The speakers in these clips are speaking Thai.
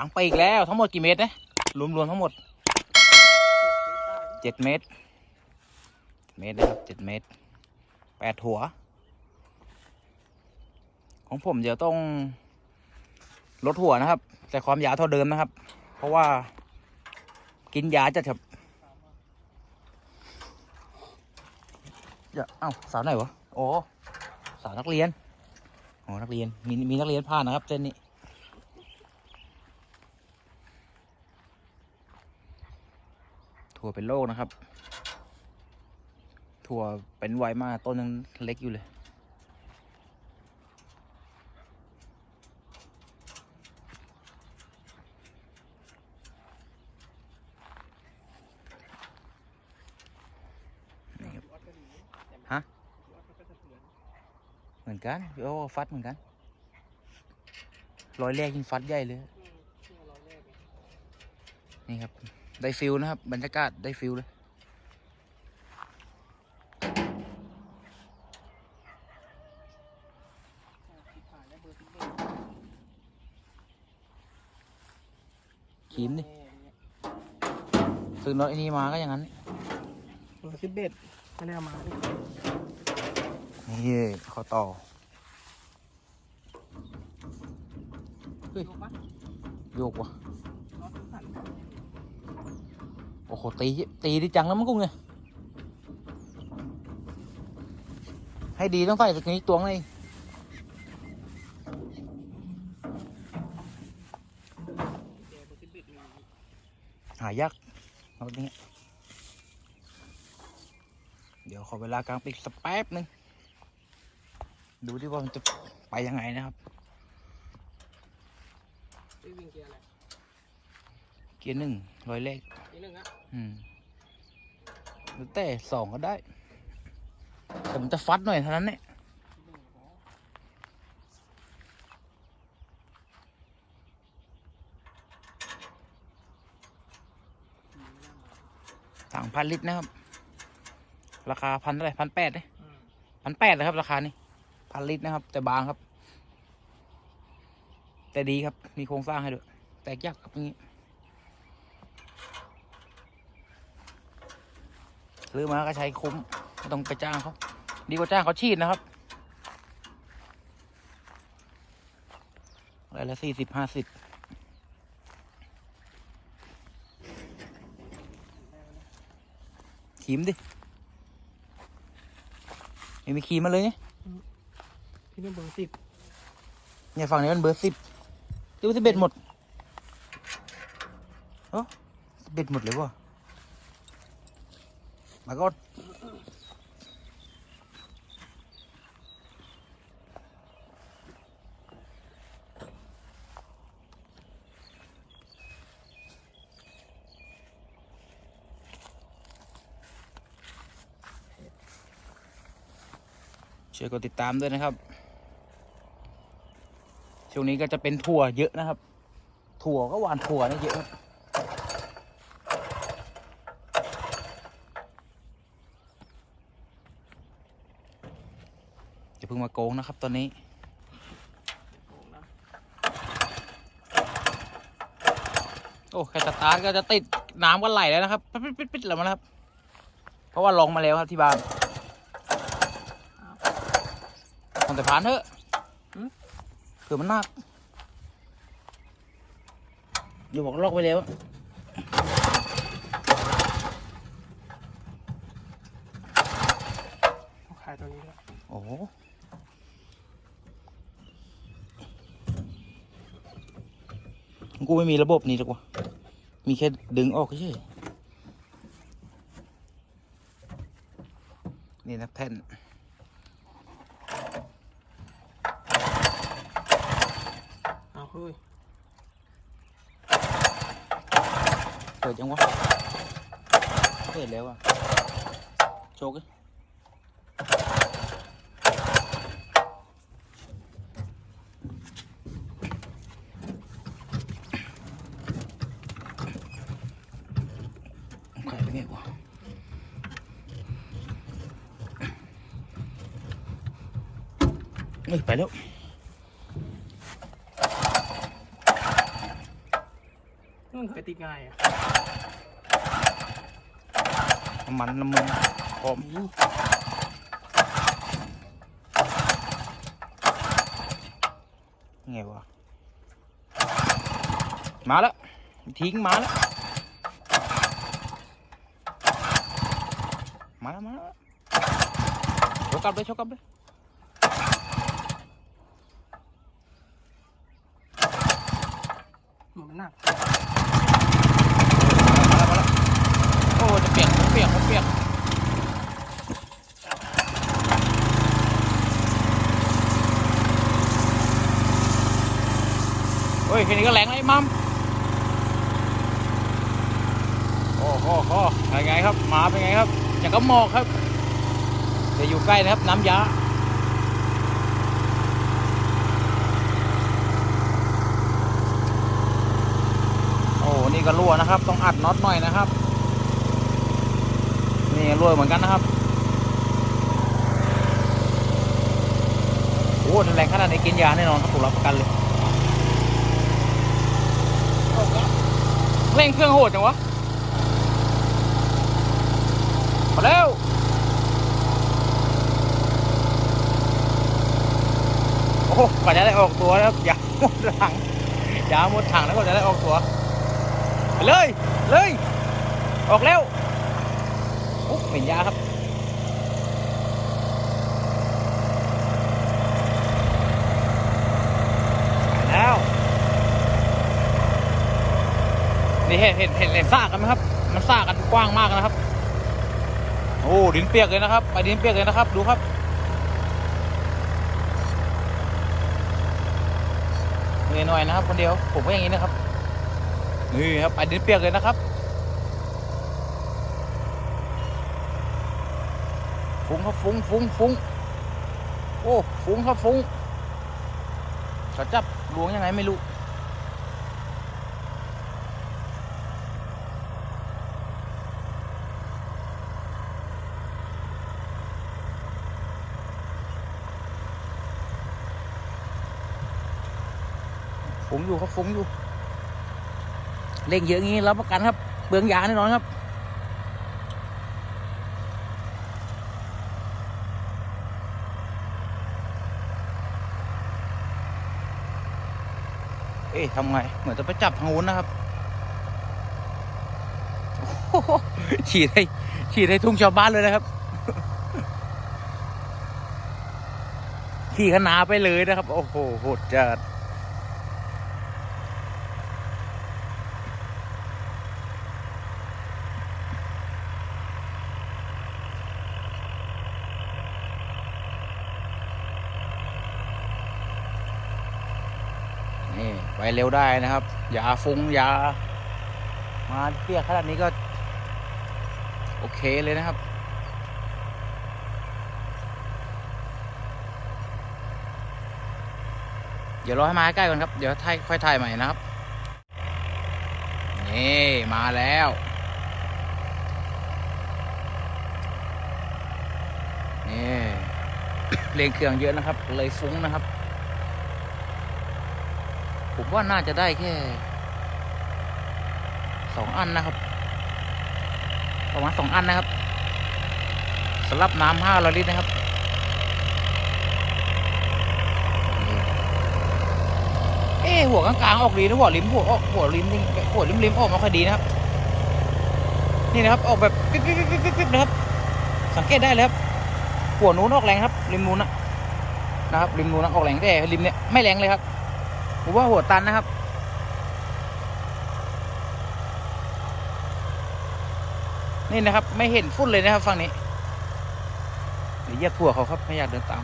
างไปอีกแล้วทั้งหมดกี่เมตรนะรวมๆทั้งหมดเจ็ดเมตร เมตรนะครับเจ็ดเมตรแปดหัว ของผมเดี๋ยวต้องลดหัวนะครับ แต่ความยาวเท่าเดิมนะครับ เพราะว่ากินยาจัดครับอย่าเอ้าสาวไหนวะโอ้สาวนักเรียนอ๋อนักเรียนมีมีนักเรียนผ่านนะครับเส้นนี้ ถั่วเป็นโรคนะครับ ถั่วเป็นไวมากต้นยังเล็กอยู่เลย นี่ครับฮะ เหมือนกันโอ้ฟัดเหมือนกัน รอยแรกยิ่งฟัดใหญ่เลย นี่ครับ ได้ฟิลนะครับ บรรยากาศได้ฟิลเลยขีมดิซื้อรถไอ้นี่มาก็อย่างนั้นเบอร์สิบเอ็ดไม่ได้เอามาดินี่เขาต่อเฮ้ยโยกว่ะ โอ้โห ตี ตีดีจังแล้วมั้งกุ้งเนี่ย ให้ดีต้องใส่สักนี้ตวงเลยหายากเอาแบบนี้เดี๋ยวขอเวลากลางปีกสักแป๊บนึง ดูดิว่ามันจะไปยังไงนะครับ วิ่งเกียร์อะไร เกียร์หนึ่งร้อยเลขทีหนึ่งอะอืมหรือแต่สองก็ได้ แต่มันจะฟัดหน่อยเท่านั้นเนี่ยสั่งพันลิตรนะครับ ราคาพันเท่าไหร่พันแปดเลยอืมพันแปดนะครับ ราคานี้พันลิตรนะครับ แต่บางครับ แต่ดีครับ มีโครงสร้างให้ด้วย แตกยากครับอย่างนี้ ซื้อมาก็ใช้คุ้มไม่ต้องไปจ้างเขาดีกว่าจ้างเขาฉีดนะครับอะไรละสี่สิบห้าสิบขีมดิไม่มีขีมมาเลยเนี่ยพี่นี่เบอร์สิบเนี่ยฝั่งนี้มันเบอร์สิบดูสิเบ็ดหมดเออเบ็ดหมดเลยวะ มาก่อนช่วยกดติดตามด้วยนะครับ ช่วงนี้ก็จะเป็นถั่วเยอะนะครับ ถั่วก็หวานถั่วนี่เยอะครับอย่า เพิ่งมาโกงนะครับตอนนี้โอ้นะโอ้แค่สตาร์ทก็จะติดน้ำก็ไหลแล้วนะครับปิดปิดปิดแล้วนะครับ เพราะว่าลองมาแล้วครับที่บ้านของแต่ผ่านเถอะเผื่อมันนักอยู่บอกลอกไปแล้ว เขาขายตัวนี้แล้ว โอ้โห กูไม่มีระบบนี้หรอกวะมีแค่ดึงออกเฉยนี่นะแท่นเอาเฮ้ยเปิดยังวะเปิดแล้วอะโชกดิใครไปเนี่ยวะ เฮ้ยไปแล้วมันเคยติดง่ายอะน้ำมันน้ำมันพร้อมนี่ไงวะ มาแล้ว ทิ้งมาแล้ว มาแล้วมาแล้วชกกลับเลยชกกลับเลย มัน หนักมาแล้วมาแล้วโอ้จะเปียกเปียกเปียกโอ้ยแค่นี้ก็แรงแล้วมัมโอ้โหโอ้โหเป็นไงครับหมาเป็นไงครับอย่างก็หมอกครับ จะอยู่ใกล้นะครับ น้ำยา โอ้นี่ ก็รั่วนะครับ ต้องอัดน็อตหน่อยนะครับ นี่รั่วเหมือนกันนะครับโอ้แรงขนาดนี้กินยาแน่นอนครับผมรับประกันเลยเร่งเครื่องโหดจังวะมาแล้วโอ้กว่าจะได้ออกตัวนะครับยาหมดถังยาหมดถังแล้วก็จะได้ออกตัว เลยเลยออกแล้วโอ้เห็นยาครับแล้วนี่เห็นเห็นเห็นเห็นซากกันไหมครับ มันซากกันกว้างมากนะครับ โอ้ดินเปียกเลยนะครับ ไปดินเปียกเลยนะครับ ดูครับเหนื่อยหน่อยนะครับคนเดียว ผมก็อย่างนี้นะครับ นี่ครับไปดินเปียกเลยนะครับฟุ้งครับฟุ้งฟุ้งฟุ้งโอ้ฟุ้งครับฟุ้งเขาจับลวงยังไงไม่รู้ฟุ้งอยู่ครับฟุ้งอยู่ เล่งเยอะงี้รับประกันครับเปลืองยาแน่นอนครับเอ๊ะทำไง เหมือนจะไปจับทางนู้นนะครับโอ้โหฉีดให้ฉีดให้ทุ่งชาวบ้านเลยนะครับ ขี่ขนาไปเลยนะครับ โอ้โหโหดจัด นี่ ไปเร็วได้นะครับ อย่าฟุ้งอย่ามาเปียกขนาดนี้ก็ โอเคเลยนะครับ เดี๋ยวรอให้มาใกล้ก่อนครับ เดี๋ยวถ่ายค่อยถ่ายใหม่นะครับ นี่มาแล้วนี่เร่งเครื่องเยอะนะครับ เลยฟุ้งนะครับ ผมว่าน่าจะได้แค่สองอันนะครับ ประมาณสองอันนะครับสำหรับน้ำห้าร้อยลิตรนะครับเอ๊หัวกลางๆออกดีนะหัวริมหัวออกหัวริมนี่หัวริมริมออกมาค่อยดีนะครับ นี่นะครับออกแบบปิ๊บปิ๊บปิ๊บปิ๊บนะครับ สังเกตได้เลยครับหัวนู้นออกแรงครับ ริมนู้นนะนะครับ ริมนู้นออกแรงแต่ริมเนี้ยไม่แรงเลยครับ ผมว่าหัวตันนะครับ นี่นะครับ ไม่เห็นฝุ่นเลยนะครับฝั่งนี้เดี๋ยวแยกทัวเขาครับไม่อยากเดินตาม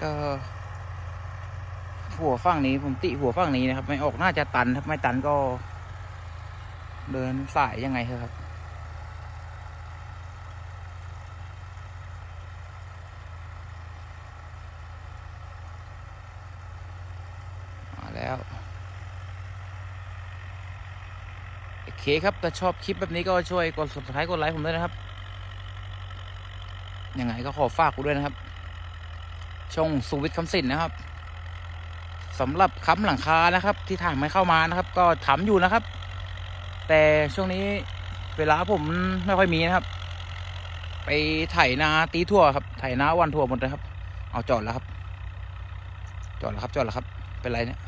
ก็ หัวฝั่งนี้ผมติหัวฝั่งนี้นะครับ ไม่ออกน่าจะตันครับไม่ตันก็ เดินสายยังไงครับมาแล้วโอเคเคครับถ้าชอบคลิปแบบนี้ก็ช่วยกด subscribe กดไลค์ผมด้วยนะครับยังไงก็ขอฝากกูด้วยนะครับช่องสุวิทย์คำสินนะครับ สำหรับค้ำหลังคานะครับ ที่ถ่ายไม่เข้ามานะครับ ก็ทำอยู่นะครับ แต่ช่วงนี้เวลาผมไม่ค่อยมีนะครับ ไปไถนาตีทั่วครับไถนาวันทั่วหมดเลยครับ เอาจอดแล้วครับ จอดแล้วครับ จอดแล้วครับ เป็นไรเนี่ย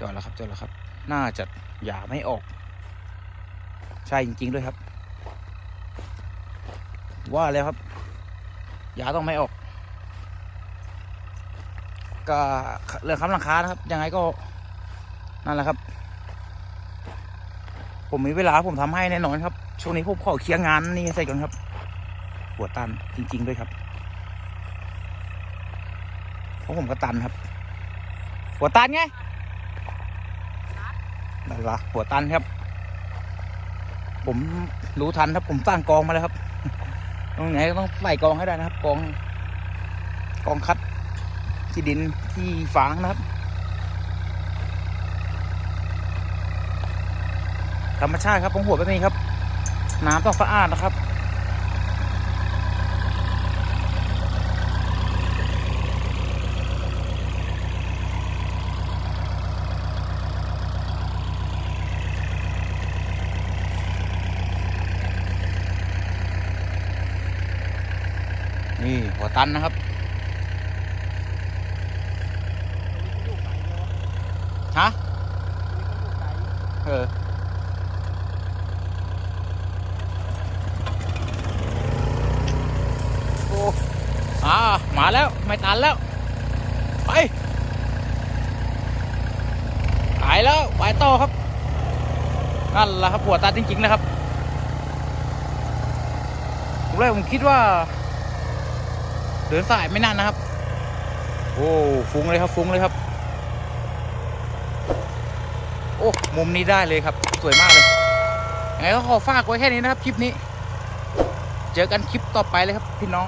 จอดแล้วครับจอดแล้วครับ น่าจะหยาไม่ออก ใช่จริง ๆ ด้วยครับ ว่าแล้วครับหยาต้องไม่ออก ก็เรื่องคำหลังคานะครับ ยังไงก็นั่นแหละครับ ผมมีเวลาผมทำให้แน่นอนครับ ช่วงนี้ผมขอเคลียร์งานนี่ใส่ก่อนครับหัวตันจริง ๆ ด้วยครับเพราะผมก็ตันครับ หัวตันไงนั่นละหัวตันครับ ผมรู้ทันครับ ผมสร้างกองมาแล้วครับตรงไหนก็ต้องใส่กองให้ได้นะครับ กอง กองคัด ที่ดินที่ฝางนะครับ ธรรมชาติครับผมหัวแบบนี้ครับ น้ำต้องสะอาดนะครับนี่หัวตันนะครับ ฮะเออโอ้อ่ามาแล้ว ไม่ทันแล้ว ไปไปแล้วไปต่อครับ นั่นแหละครับหัวตาจริง ๆ นะครับ ผมเลยผมคิดว่า เดินสายไม่นานนะครับ โอ้ฟุ้งเลยครับฟุ้งเลยครับ โอ้มุมนี้ได้เลยครับ สวยมากเลยยังไงก็ขอฝากไว้แค่นี้นะครับคลิปนี้ เจอกันคลิปต่อไปเลยครับพี่น้อง